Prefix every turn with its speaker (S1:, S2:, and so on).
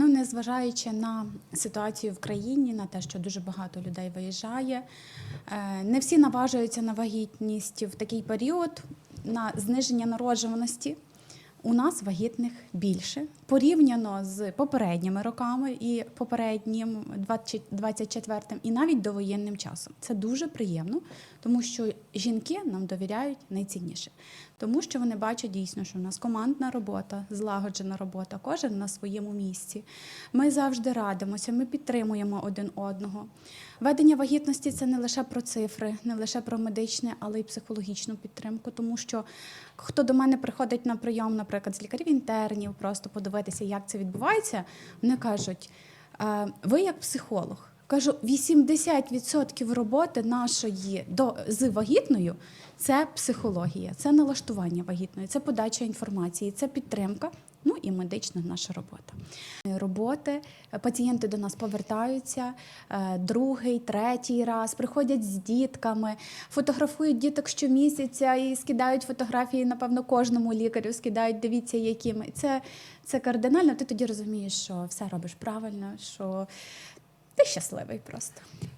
S1: Ну, незважаючи на ситуацію в країні, на те, що дуже багато людей виїжджає, е, не всі наважуються на вагітність в такий період на зниження народжуваності. У нас вагітних більше порівняно з попередніми роками і попереднім 24-м, і навіть довоєнним часом. Це дуже приємно, тому що жінки нам довіряють найцінніше, тому що вони бачать дійсно, що у нас командна робота, злагоджена робота, кожен на своєму місці. Ми завжди радимося, ми підтримуємо один одного. Ведення вагітності це не лише про цифри, не лише про медичне, але й психологічну підтримку, тому що хто до мене приходить на прийом, наприклад, з лікарів-інтернів, просто подивитися, як це відбувається, вони кажуть: «Е, ви як психолог. Кажу, 80% роботи нашої до з вагітною це психологія, це налаштування вагітної, це подача інформації, це підтримка. Ну і медична наша робота. Роботи пацієнти до нас повертаються е, другий, третій раз, приходять з дітками, фотографують діток щомісяця і скидають фотографії, напевно, кожному лікарю скидають, дивіться, якими. Це, це кардинально. Ти тоді розумієш, що все робиш правильно, що ти щасливий просто.